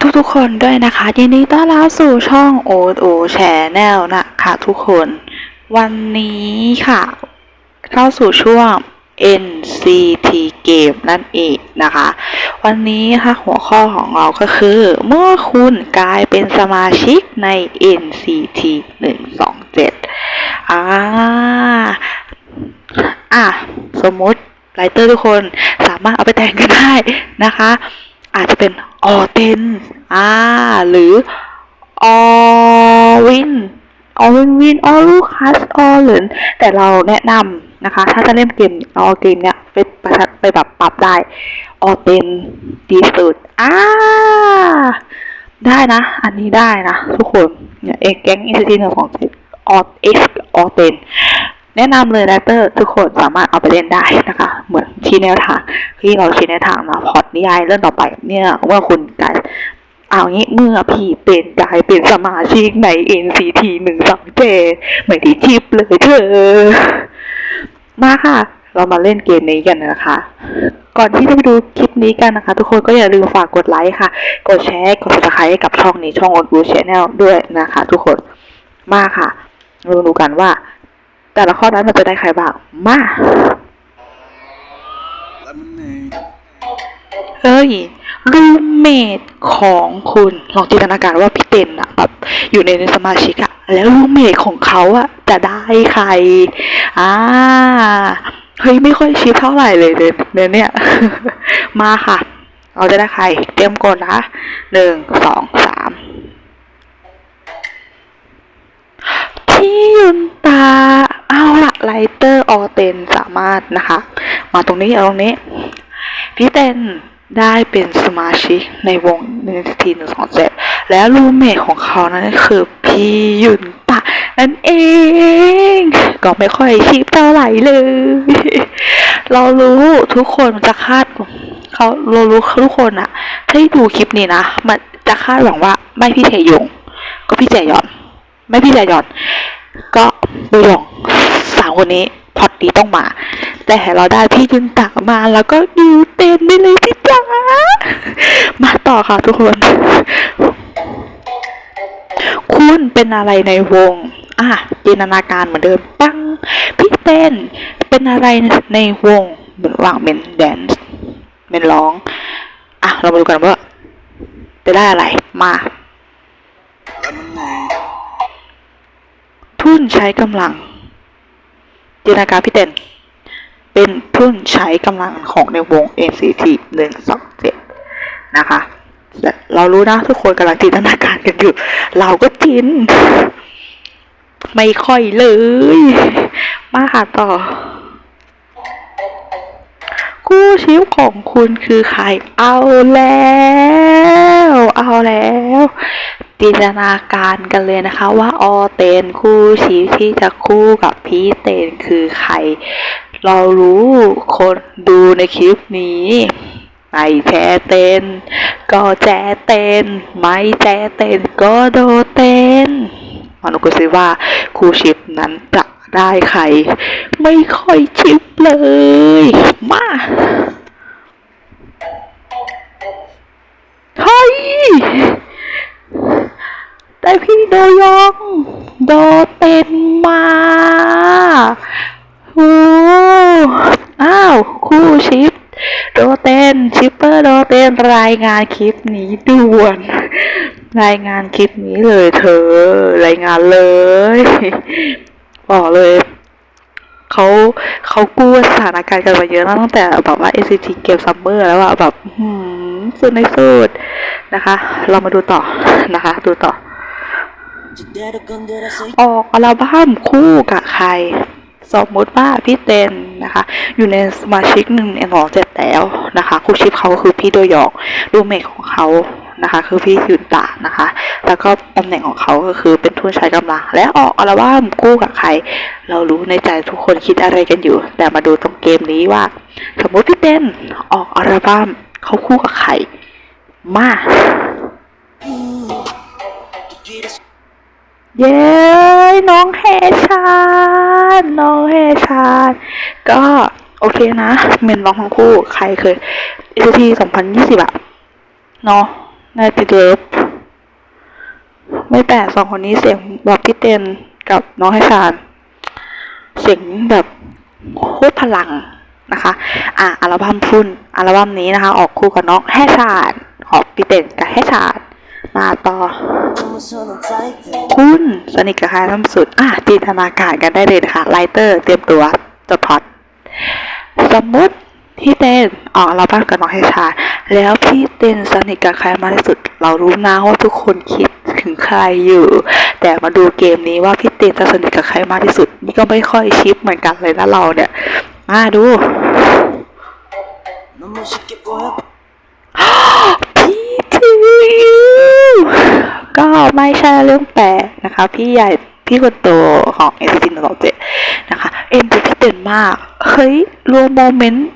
ทุกทุกๆคนด้วยนะคะยินดีต้อนรับสู่ช่องโอโอแชนแนลนะคะทุกคน วันนี้ค่ะ เข้าสู่ช่วง NCT Game นั่นเองนะคะ วันนี้ค่ะหัวข้อของเราก็คือ เมื่อคุณกลายเป็นสมาชิกใน NCT 127อ่าอะ สมมติไลเตอร์ทุกคนสามารถเอาไปแต่งกันได้นะคะ อาจจะเป็น ออเทนอ่า หรืออวินอวินวินออลูคัสอหรือแต่เราแนะนำนะคะ ถ้าจะเล่นเกมออเกมเนี้ยไปประทัดไปแบบปรับได้ออเทนดีสุดอ่าได้นะ อันนี้ได้นะ ทุกคนเนี่ยเอกแก๊งอินสตีนของออเอ็กออเทน แนะนำเลยนะเตอร์ทุกคนสามารถเอาไปเล่นได้นะคะ เหมือนชี้แนวทางที่เราชี้แนวทางนะพอร์ตนิยายเรื่องต่อไปเนี่ยเมื่อคุณกายเอางี้เมื่อพี่เป็นกายเป็นสมาชิกใน NCT หนึ่งสองเจไม่ได้ชิปเลยเธอ มาค่ะเรามาเล่นเกมนี้กันนะคะ ก่อนที่จะไปดูคลิปนี้กันนะคะ ทุกคนก็อย่าลืมฝากกดไลค์ค่ะ กดแชร์ กด subscribe ให้กับช่องนี้ช่อง o อนบูชแนลด้วยนะคะ ทุกคน มาค่ะ เราดูกันว่า แต่ละข้อนั้นมันจะได้ใครบ้าง มาเฮ้ยรูเมทของคุณลองจินตนาการว่าพี่เต็นอะแบบอยู่ในสมาชิกอะแล้วรูเมทของเขาอะจะได้ใครอ่าเฮ้ยไม่ค่อยชิปเท่าไหร่เลยเนี่ยเนี่ย มาค่ะ เราจะได้ใคร เตรียมกดนะหนึ่งสองสามพี่ยุนตา เอาละไลเตอร์ออเตนสามารถนะคะ มาตรงนี้เอาตรงนี้พี่เต้นได้เป็นสมาชิกในวงหนึ่งทีหนึ่งสองเจ็ดแล้วรูมเมทของเขานั้นคือพี่ยุนตะนั่นเอง ก็ไม่ค่อยชิปเท่าไหร่เลย เรารู้ทุกคนจะคาดเขาเรารู้ทุกคนอะถ้าดูคลิปนี้นะ มันจะคาดหวังว่าไม่พี่เทยง ก็พี่แจยอน ไม่พี่แจยอน ก็โดยองสามคนนี้พอดดีต้องมา แต่เราได้พี่ยุนตะมาแล้วก็ดูเต็มไปเลยพี่จ๋ามาต่อค่ะทุกคน คุณเป็นอะไรในวงอะจินตนาการเหมือนเดิมปัง พี่เต้นเป็นอะไรในวงเหมือนว่างเป็นแดนซ์เป็นร้อง อะ เรามาดูกันว่าจะได้อะไรมา Lemonade. ทุนใช้กำลังจินตนาการพี่เต้นเป็นทุนใช้กำลังของในวง NCT หนึ่งสองเจ็ดนะคะและเรารู้นะทุกคนกำลังจินตนาการกันอยู่ เราก็จิน ไม่ค่อยเลย มาค่ะต่อคู่ชิปของคุณคือใคร เอาแล้ว เอาแล้ว จินตนาการกันเลยนะคะว่าออเตนคู่ชีพที่จะคู่กับพี่เตนคือใคร เรารู้คนดูในคลิปนี้ไม่แพเตนก็แจเตนไม่แจเตนก็โดเตนมาดูกันสิว่าคู่ชิปนั้นจะได้ใคร ไม่ค่อยชิปเลย มา เฮ้ย โยองโดเต็นมาโอ้อ้าว คู่ชิปโดเต้นชิปเปอร์โดเต้นรายงานคลิปนี้ด่วน รายงานคลิปนี้เลยเธอ รายงานเลย บอกเลยเขาเขากู้สถานการณ์กันมาเยอะนะตั้งแต่แบบว่า NCT เกมซัมเมอร์แล้วอะแบบสุดในสุดนะคะ เรามาดูต่อนะคะ ดูต่อ ออกอัลบั้มคู่กับใคร สมมติว่าพี่เต้นนะคะ อยู่ในสมาชิกหนึ่งในหอเจ็ดแล้วนะคะคู่ชิปเขาคือพี่โดยองรูเมทของเขานะคะ คือพี่ยุนตะนะคะ แล้วก็ตำแหน่งของเขาก็คือเป็นทุนใช้กำลัง และออกอัลบั้มคู่กับใคร เรารู้ในใจทุกคนคิดอะไรกันอยู่ แต่มาดูตรงเกมนี้ว่า สมมติพี่เต้นออกอัลบั้มเขาคู่กับใคร มา เย้น้องเฮชานน้องเฮชานก็โอเคนะเมนร้องทั้งคู่ใครเคย ST สองพันยี่สิบอะเนาะน่าจะเลิฟไม่แปลกสองคนนี้เสียงแบบพี่เต้นกับน้องให้ชานเสียงแบบโคตรพลังนะคะ อะอัลบั้มพุ่นอัลบั้มนี้นะคะ ออกคู่กับน้องแฮชาดของพี่เต้นกับแฮชาด มาต่อ คุณสนิทกับใครล่าสุด อะจินตนาการกันได้เลยนะคะไลเตอร์เตรียมตัวจดพอดสมมุติพี่เต้นออกอัลบั้มกับน้องเฮชา แล้วพี่เต้นสนิทกับใครมากที่สุด เรารู้นะว่าทุกคนคิดถึงใครอยู่ แต่มาดูเกมนี้ว่าพี่เต้นจะสนิทกับใครมากที่สุด นี่ก็ไม่ค่อยชิปเหมือนกันเลยนะเราเนี่ย มาดู พี่ทิวก็ ไม่ใช่เรื่องแปลกนะคะ พี่ใหญ่พี่คนโตของเอซิจินสองเจ็ดนะคะเอ็นดูพี่เต้นมาก เฮ้ยรวมโมเมนต์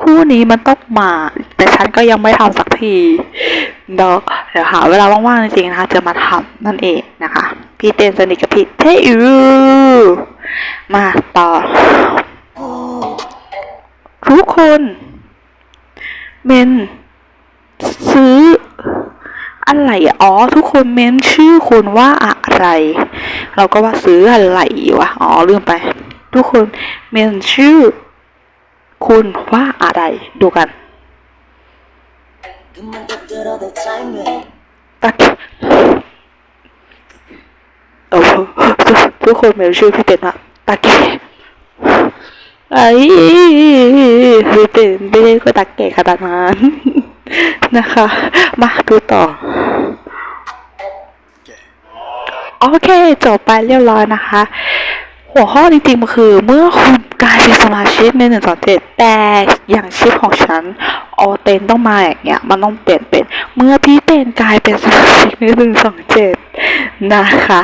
คู่นี้มันต้องมา แต่ฉันก็ยังไม่ทำสักทีเดี๋ยวเดี๋ยวหาเวลาว่างๆจริงๆนะคะจะมาทำนั่นเองนะคะ พี่เต้นสนิทกับพี่เทอูมาต่อ ทุกคนเมน อะไรอ๋อ ทุกคนเม้นชื่อคุณว่าอะไร เราก็ว่าซื้ออะไรวะอ๋อลืมไป ทุกคนเมนชื่อ คุณว่าอะไรดูกันตัดโอ้ทุกคนเมนชื่อพี่เป็ดอะตาเกะไอ้พี่เป็ดไม่ได้ก็ตาเกะขนาดนั้น นะคะ มาดูต่อ โอเค จบไปเรียบร้อยนะคะ หัวข้อจริงๆมันคือ เมื่อคุณกลายเป็นสมาชิกในหนึ่งสองเจ็ดแต่อย่างชิปของฉันออเตนต้องมาอย่างเงี้ย มันต้องเปลี่ยนเป็น เมื่อพี่เตนกลายเป็นสมาชิกในหนึ่งสองเจ็ดนะคะ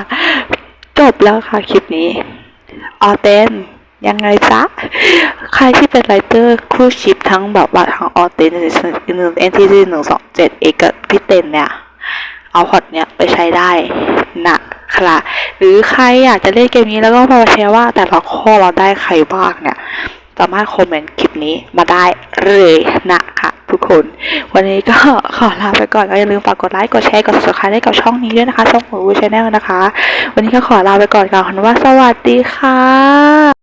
จบแล้วค่ะคลิปนี้ออเตน ยังไงจ๊ะ ใครที่เป็นไรเตอร์คู่ชิปทั้งแบบว่าทั้งออเตนหนึ่งเอ็นทีหนึ่งสองเจ็ดเอกพี่เตนเนี่ย เอาพอร์ตเนี้ยไปใช้ได้นะคะหรือใครอยากจะเล่นเกมนี้แล้วก็มาแชร์ว่าแต่ละข้อเราได้ใครบ้างเนี่ย สามารถคอมเมนต์คลิปนี้มาได้เลยนะคะทุกคน วันนี้ก็ขอลาไปก่อนก็อย่าลืมฝากกดไลค์ กดแชร์ กด subscribe ให้กับช่องนี้ด้วยนะคะ ช่องหัววูชแนลนะคะ วันนี้ก็ขอลาไปก่อนค่ะคุณว่าสวัสดีค่ะ